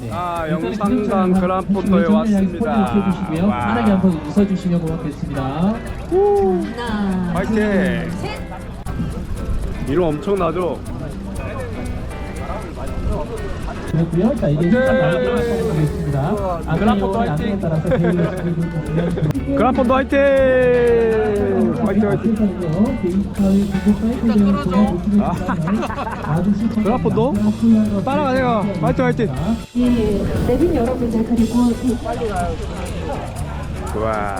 네. 아, 영산강 그란포토에 한- 왔습니다. 와. 편하게 한번 웃어주시면 고맙겠습니다. 하나, 파이팅! 둘, 셋. 일 엄청나죠? 그렇고요. 자 이제 하겠습니다. 아까 그란포토 요원 화이팅! 따라서 그란폰도 화이팅! 화이팅 화이팅! 그란폰도? 따라가세요. 화이팅 화이팅! 예, 내빈 여러분들 그리고 이 와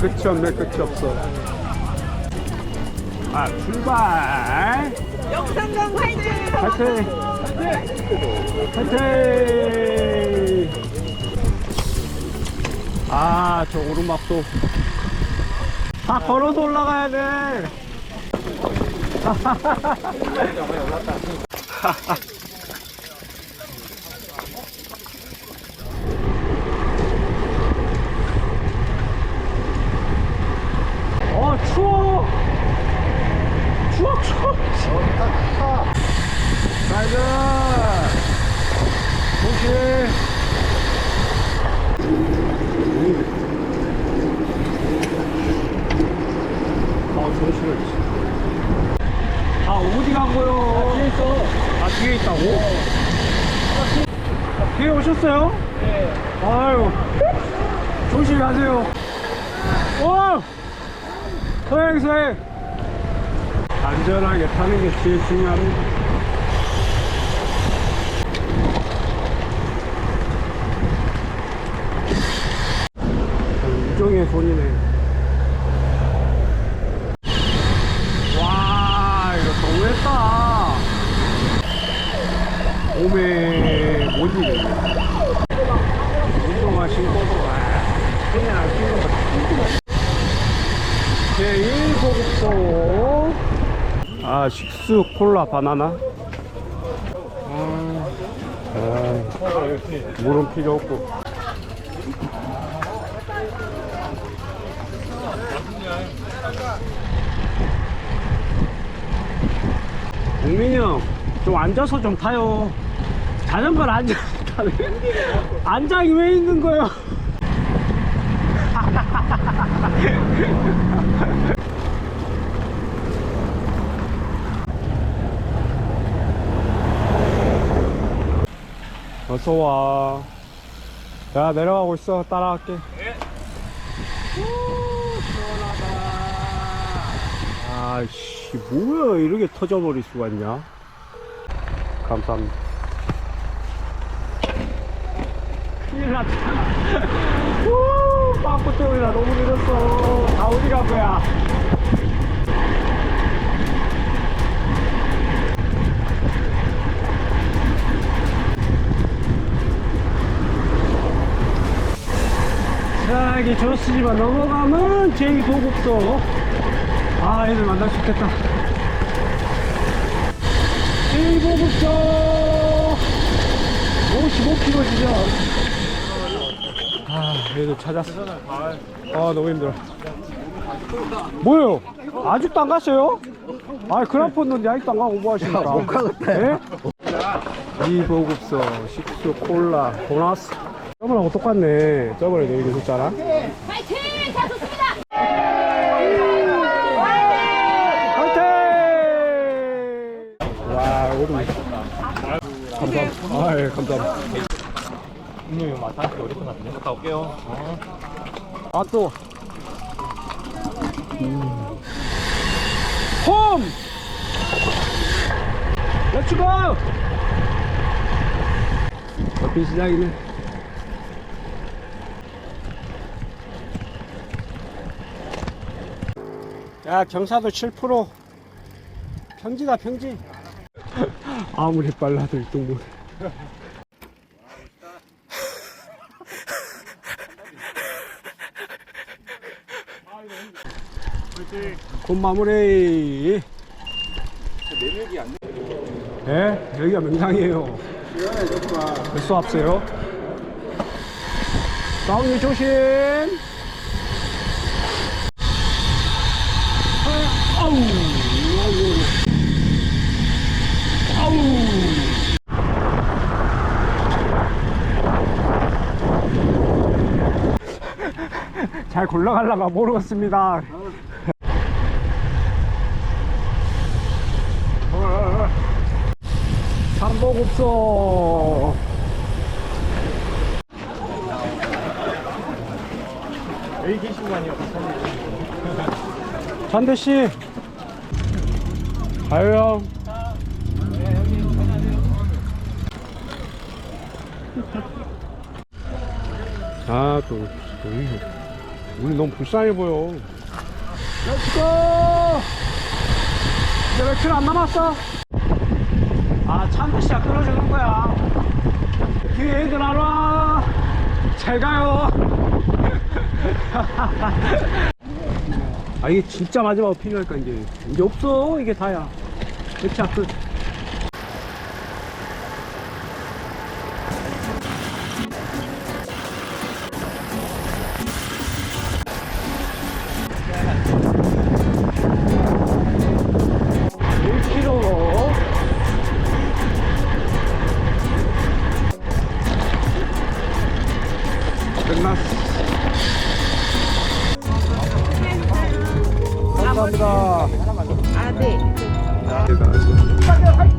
끝이 없네 끝이 없어 아 출발. 영상강 화이팅! 파이팅! 파이팅! 아저 오르막도. 다 걸어서 올라가야 돼 아아 어디 간 거요 뒤에 있어 아 뒤에 있다고? 뒤에 오셨어요? 네 아유 조심히 가세요 오! 소행 소행 안전하게 타는 게 제일 중요합니다 손이네. 와 이거 너무했다. 몸에 못 이래 운동화 신고도 와 그냥 안 신고 제1고급소 아 식수 콜라 바나나? 아, 아, 물은 필요 없고 국민이 형, 좀 앉아서 좀 타요. 자전거를 앉아서 타네. 앉아 왜 있는 거예요? 어서 와. 야 내려가고 있어. 따라갈게. 우, 시원하다. 아이씨 뭐야 이렇게 터져버릴 수가 있냐? 감사합니다. 큰일 났다. 우, 빵꾸 때문에 너무 늦었어. 다 어디 간 거야? 자, 이게 저수지만 넘어가면 제2고급도. 아, 애들 만날 수 있겠다. 제2고급도 55km지죠. 아, 얘들 찾았어. 아, 너무 힘들어. 뭐요? 아직도 안 갔어요? 아, 그라폰 넌데 아직도 안 가고 뭐 하십니까? 못 가겠대. 이 보급소, 식수, 콜라, 보너스. 저번하고 똑같네. 저번에 내기 줬잖아. 화이팅! 자, 좋습니다! 화이팅! 와, 오늘. 감사합니다. 감사합니다. 분명히 마타한테 어디 끝났네. 갔다 올게요. 아, 또. 음. 홈! 렛츠고! 커피 시작이네. 야, 경사도 7%. 평지다, 평지. 아무리 빨라도 1등 못. 곧 마무리. 네, 여기가 명당이에요. 벌써 앞서요. 다운이 조심. 아우, 아우. 잘 굴러갈라가 모르겠습니다. 삼복 없어. 여기 계신 거 아니에요? 잔대 씨. 아유 형. 아, 또, 우리, 우리 너무 불쌍해 보여. 렛츠고! 이제 며칠 안 남았어? 아, 씨가 끊어주는 거야. 뒤에 애들 안 와. 잘 가요. 아, 이게 진짜 마지막으로 필요할까, 이제. 이제 없어. 이게 다야. 끝. 일 감사합니다. 아, 네.